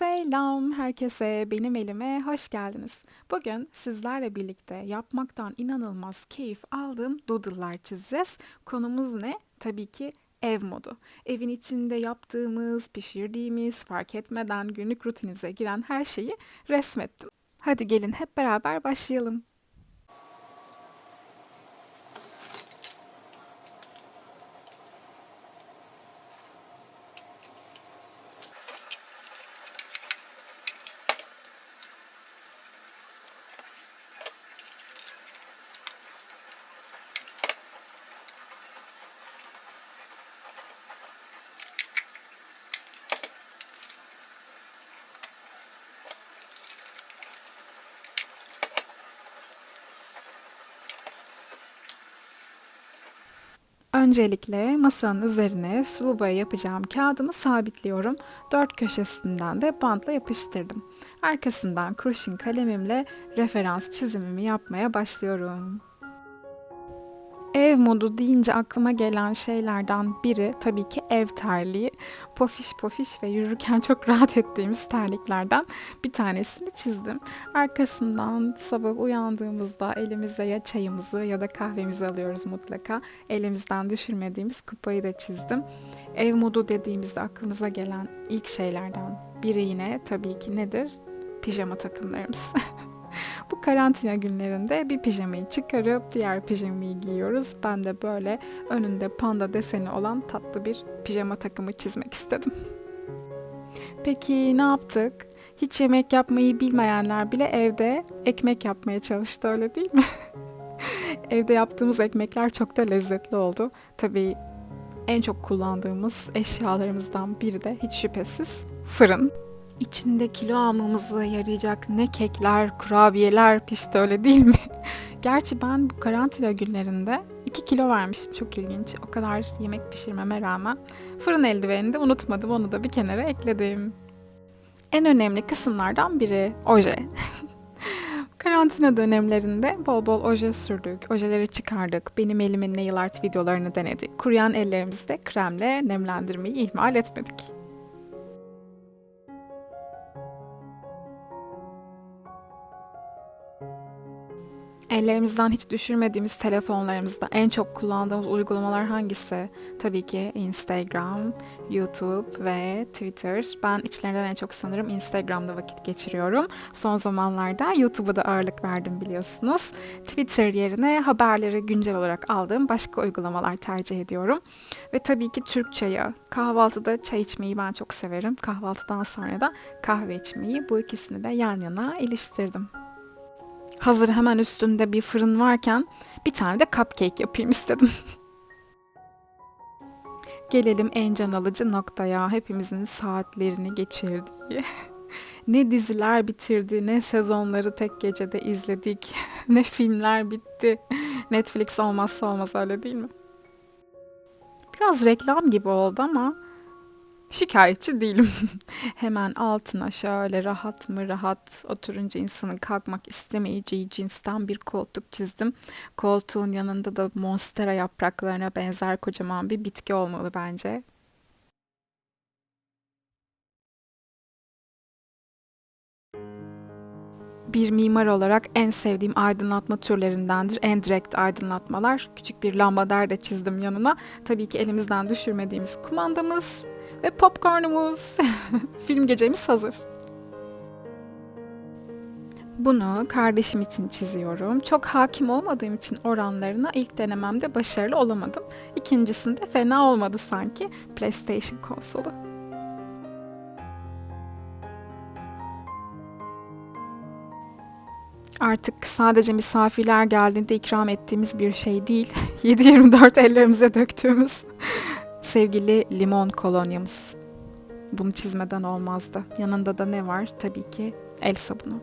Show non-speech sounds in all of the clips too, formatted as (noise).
Selam herkese, benim elime hoş geldiniz. Bugün sizlerle birlikte yapmaktan inanılmaz keyif aldığım doodle'lar çizeceğiz. Konumuz ne? Tabii ki ev modu. Evin içinde yaptığımız, pişirdiğimiz, fark etmeden günlük rutinimize giren her şeyi resmettim. Hadi gelin hep beraber başlayalım. Öncelikle masanın üzerine sulu boya yapacağım kağıdımı sabitliyorum. Dört köşesinden de bantla yapıştırdım. Arkasından kurşun kalemimle referans çizimimi yapmaya başlıyorum. Modu deyince aklıma gelen şeylerden biri tabii ki ev terliği. Pofiş pofiş ve yürürken (laughs) çok rahat ettiğimiz terliklerden bir tanesini çizdim. Arkasından sabah uyandığımızda elimize ya çayımızı ya da kahvemizi alıyoruz mutlaka. Elimizden düşürmediğimiz kupayı da çizdim. Ev modu dediğimizde aklımıza gelen ilk şeylerden biri yine tabii ki nedir? Pijama takımlarımız. (laughs) Bu karantina günlerinde bir pijamayı çıkarıp diğer pijamayı giyiyoruz. Ben de böyle önünde panda deseni olan tatlı bir pijama takımı çizmek istedim. Peki ne yaptık? Hiç yemek yapmayı bilmeyenler bile evde ekmek yapmaya çalıştı öyle değil mi? (laughs) evde yaptığımız ekmekler çok da lezzetli oldu. Tabii en çok kullandığımız eşyalarımızdan biri de hiç şüphesiz fırın. İçinde kilo almamızı yarayacak ne kekler, kurabiyeler pişti öyle değil mi? (laughs) Gerçi ben bu karantina günlerinde 2 kilo vermişim çok ilginç. O kadar yemek pişirmeme rağmen fırın eldivenini de unutmadım onu da bir kenara ekledim. En önemli kısımlardan biri oje. (laughs) Karantina dönemlerinde bol bol oje sürdük, ojeleri çıkardık, benim elimin nail art videolarını denedik. Kuruyan ellerimizde kremle nemlendirmeyi ihmal etmedik. Ellerimizden hiç düşürmediğimiz telefonlarımızda en çok kullandığımız uygulamalar hangisi? Tabii ki Instagram, YouTube ve Twitter. Ben içlerinden en çok sanırım Instagram'da vakit geçiriyorum. Son zamanlarda YouTube'a da ağırlık verdim biliyorsunuz. Twitter yerine haberleri güncel olarak aldığım başka uygulamalar tercih ediyorum. Ve tabii ki Türk çayı. Kahvaltıda çay içmeyi ben çok severim. Kahvaltıdan sonra da kahve içmeyi bu ikisini de yan yana iliştirdim. Hazır hemen üstünde bir fırın varken bir tane de cupcake yapayım istedim. (laughs) Gelelim en can alıcı noktaya. Hepimizin saatlerini geçirdiği. (laughs) ne diziler bitirdi, ne sezonları tek gecede izledik, (laughs) ne filmler bitti. Netflix olmazsa olmaz öyle değil mi? Biraz reklam gibi oldu ama Şikayetçi değilim. (laughs) Hemen altına şöyle rahat mı rahat oturunca insanın kalkmak istemeyeceği cinsten bir koltuk çizdim. Koltuğun yanında da monstera yapraklarına benzer kocaman bir bitki olmalı bence. bir mimar olarak en sevdiğim aydınlatma türlerindendir. En direkt aydınlatmalar. Küçük bir lambader de çizdim yanına. Tabii ki elimizden düşürmediğimiz kumandamız ve popcornumuz. (laughs) Film gecemiz hazır. Bunu kardeşim için çiziyorum. Çok hakim olmadığım için oranlarına ilk denememde başarılı olamadım. İkincisinde fena olmadı sanki PlayStation konsolu. Artık sadece misafirler geldiğinde ikram ettiğimiz bir şey değil, (laughs) 7-24 ellerimize döktüğümüz sevgili limon kolonyamız. Bunu çizmeden olmazdı. Yanında da ne var? Tabii ki el sabunu.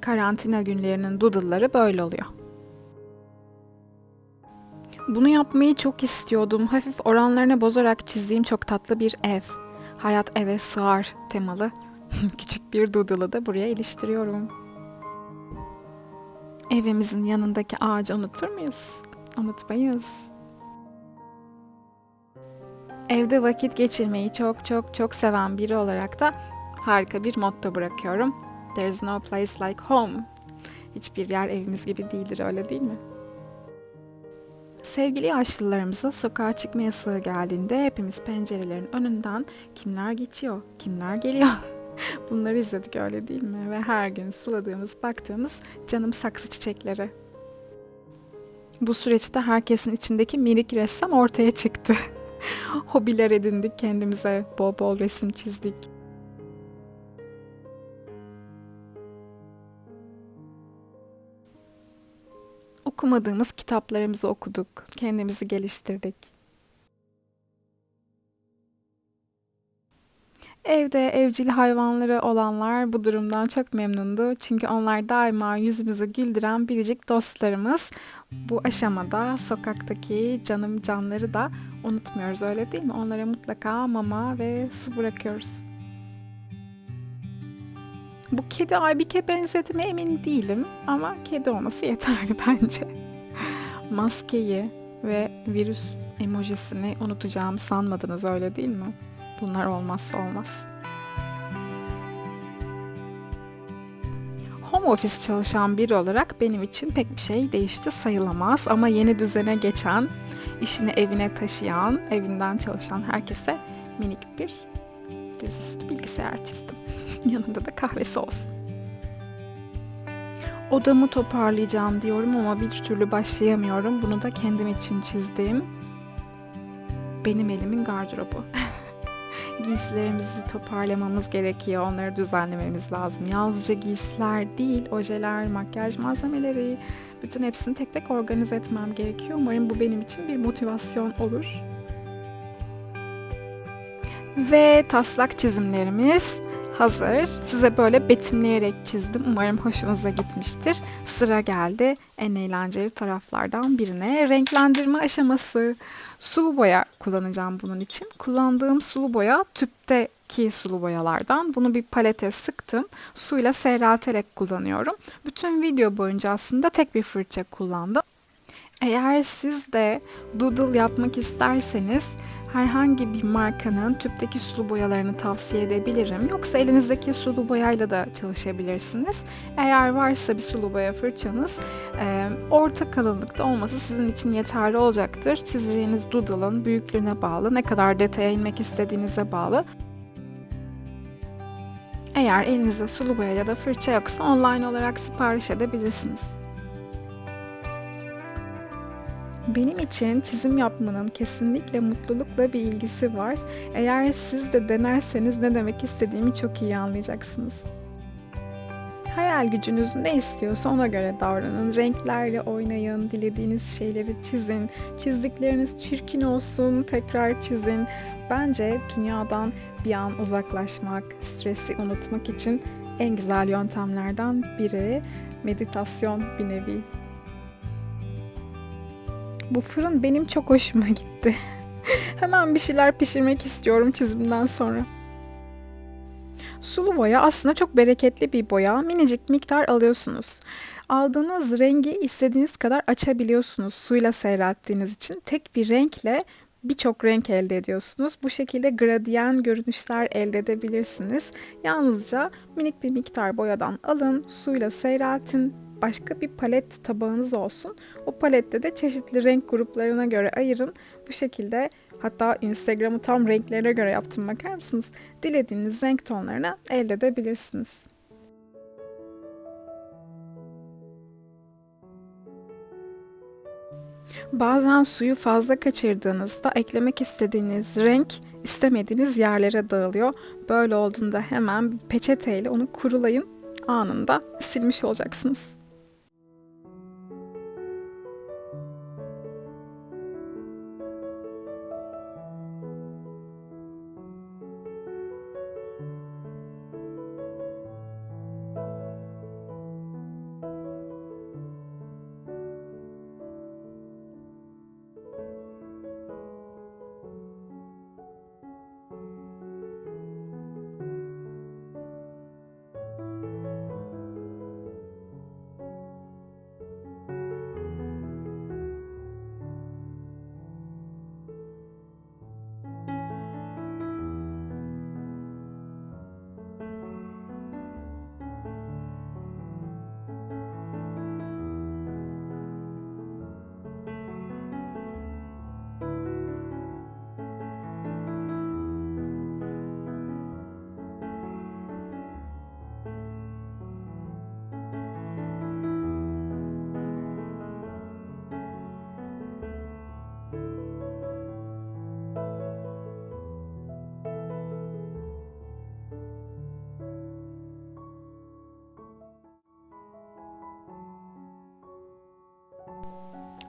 Karantina günlerinin doodle'ları böyle oluyor. Bunu yapmayı çok istiyordum. Hafif oranlarını bozarak çizdiğim çok tatlı bir ev. Hayat eve sığar temalı (laughs) küçük bir doodle'ı da buraya iliştiriyorum. Evimizin yanındaki ağacı unutur muyuz? Unutmayız. Evde vakit geçirmeyi çok çok çok seven biri olarak da harika bir motto bırakıyorum. There's no place like home. Hiçbir yer evimiz gibi değildir öyle değil mi? Sevgili yaşlılarımıza sokağa çıkma yasağı geldiğinde hepimiz pencerelerin önünden kimler geçiyor, kimler geliyor (laughs) bunları izledik öyle değil mi? Ve her gün suladığımız, baktığımız canım saksı çiçekleri. Bu süreçte herkesin içindeki minik ressam ortaya çıktı. (laughs) (laughs) Hobiler edindik kendimize, bol bol resim çizdik. Okumadığımız kitaplarımızı okuduk, kendimizi geliştirdik. Evde evcil hayvanları olanlar bu durumdan çok memnundu. Çünkü onlar daima yüzümüzü güldüren biricik dostlarımız. Bu aşamada sokaktaki canım canları da unutmuyoruz öyle değil mi? Onlara mutlaka mama ve su bırakıyoruz. Bu kedi Aybike benzetime emin değilim ama kedi olması yeterli (laughs) bence. Maskeyi ve virüs emojisini unutacağımı sanmadınız öyle değil mi? Bunlar olmazsa olmaz. Home office çalışan biri olarak benim için pek bir şey değişti sayılamaz ama yeni düzene geçen, işini evine taşıyan, evinden çalışan herkese minik bir dizüstü bilgisayar çizdim. (laughs) Yanında da kahvesi olsun. Odamı toparlayacağım diyorum ama bir türlü başlayamıyorum. Bunu da kendim için çizdiğim benim elimin gardırobu. (laughs) giysilerimizi toparlamamız gerekiyor. Onları düzenlememiz lazım. Yalnızca giysiler değil, ojeler, makyaj malzemeleri, bütün hepsini tek tek organize etmem gerekiyor. Umarım bu benim için bir motivasyon olur. Ve taslak çizimlerimiz hazır. Size böyle betimleyerek çizdim. Umarım hoşunuza gitmiştir. Sıra geldi en eğlenceli taraflardan birine. Renklendirme aşaması. Sulu boya kullanacağım bunun için. Kullandığım sulu boya tüpteki sulu boyalardan. Bunu bir palete sıktım. Suyla seyrelterek kullanıyorum. Bütün video boyunca aslında tek bir fırça kullandım. Eğer siz de doodle yapmak isterseniz herhangi bir markanın tüpteki sulu boyalarını tavsiye edebilirim. Yoksa elinizdeki sulu boyayla da çalışabilirsiniz. Eğer varsa bir sulu boya fırçanız e, orta kalınlıkta olması sizin için yeterli olacaktır. Çizeceğiniz doodle'ın büyüklüğüne bağlı, ne kadar detaya inmek istediğinize bağlı. Eğer elinizde sulu boya ya da fırça yoksa online olarak sipariş edebilirsiniz. Benim için çizim yapmanın kesinlikle mutlulukla bir ilgisi var. Eğer siz de denerseniz ne demek istediğimi çok iyi anlayacaksınız. Hayal gücünüz ne istiyorsa ona göre davranın. Renklerle oynayın, dilediğiniz şeyleri çizin. Çizdikleriniz çirkin olsun, tekrar çizin. Bence dünyadan bir an uzaklaşmak, stresi unutmak için en güzel yöntemlerden biri meditasyon bir nevi. Bu fırın benim çok hoşuma gitti. (laughs) Hemen bir şeyler pişirmek istiyorum çizimden sonra. Sulu boya aslında çok bereketli bir boya. Minicik miktar alıyorsunuz. Aldığınız rengi istediğiniz kadar açabiliyorsunuz suyla seyrelttiğiniz için. Tek bir renkle birçok renk elde ediyorsunuz. Bu şekilde gradyen görünüşler elde edebilirsiniz. Yalnızca minik bir miktar boyadan alın, suyla seyreltin, başka bir palet tabağınız olsun. O palette de çeşitli renk gruplarına göre ayırın. Bu şekilde hatta Instagram'ı tam renklerine göre yaptım bakar mısınız? Dilediğiniz renk tonlarını elde edebilirsiniz. Bazen suyu fazla kaçırdığınızda eklemek istediğiniz renk istemediğiniz yerlere dağılıyor. Böyle olduğunda hemen bir peçeteyle onu kurulayın. Anında silmiş olacaksınız.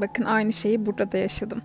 Bakın aynı şeyi burada da yaşadım.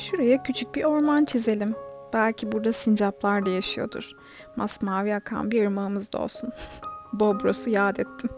Şuraya küçük bir orman çizelim. Belki burada sincaplar da yaşıyordur. Masmavi akan bir ırmağımız da olsun. (laughs) Bobros'u yad ettim.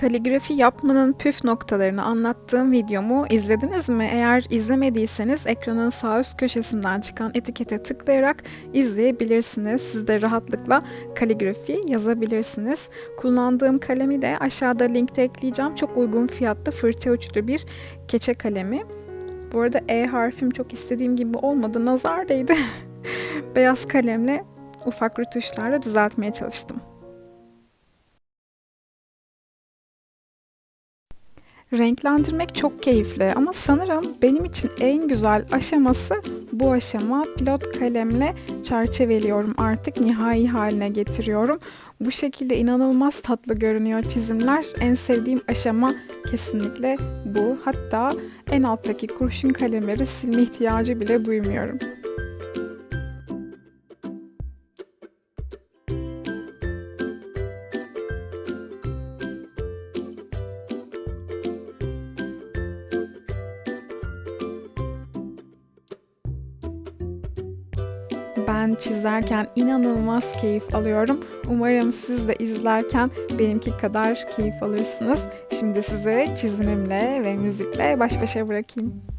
Kaligrafi yapmanın püf noktalarını anlattığım videomu izlediniz mi? Eğer izlemediyseniz ekranın sağ üst köşesinden çıkan etikete tıklayarak izleyebilirsiniz. Siz de rahatlıkla kaligrafi yazabilirsiniz. Kullandığım kalemi de aşağıda linkte ekleyeceğim. Çok uygun fiyatlı fırça uçlu bir keçe kalemi. Bu arada E harfim çok istediğim gibi olmadı. Nazar değdi. (laughs) Beyaz kalemle ufak rötuşlarla düzeltmeye çalıştım. Renklendirmek çok keyifli ama sanırım benim için en güzel aşaması bu aşama. Pilot kalemle çerçeveliyorum artık nihai haline getiriyorum. Bu şekilde inanılmaz tatlı görünüyor çizimler. En sevdiğim aşama kesinlikle bu. Hatta en alttaki kurşun kalemleri silme ihtiyacı bile duymuyorum. Çizerken inanılmaz keyif alıyorum. Umarım siz de izlerken benimki kadar keyif alırsınız. Şimdi sizi çizimimle ve müzikle baş başa bırakayım.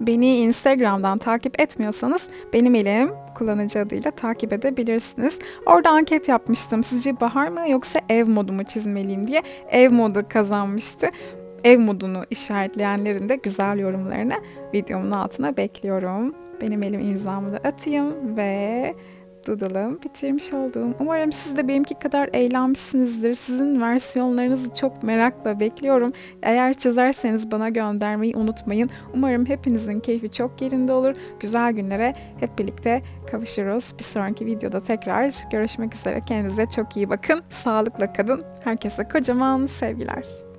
Beni Instagram'dan takip etmiyorsanız benim elim kullanıcı adıyla takip edebilirsiniz. Orada anket yapmıştım. Sizce bahar mı yoksa ev modu mu çizmeliyim diye. Ev modu kazanmıştı. Ev modunu işaretleyenlerin de güzel yorumlarını videomun altına bekliyorum. Benim elim imzamı da atayım ve doodle'ım bitirmiş oldum. Umarım siz de benimki kadar eğlenmişsinizdir. Sizin versiyonlarınızı çok merakla bekliyorum. Eğer çizerseniz bana göndermeyi unutmayın. Umarım hepinizin keyfi çok yerinde olur. Güzel günlere hep birlikte kavuşuruz. Bir sonraki videoda tekrar görüşmek üzere. Kendinize çok iyi bakın. Sağlıkla kalın. Herkese kocaman sevgiler.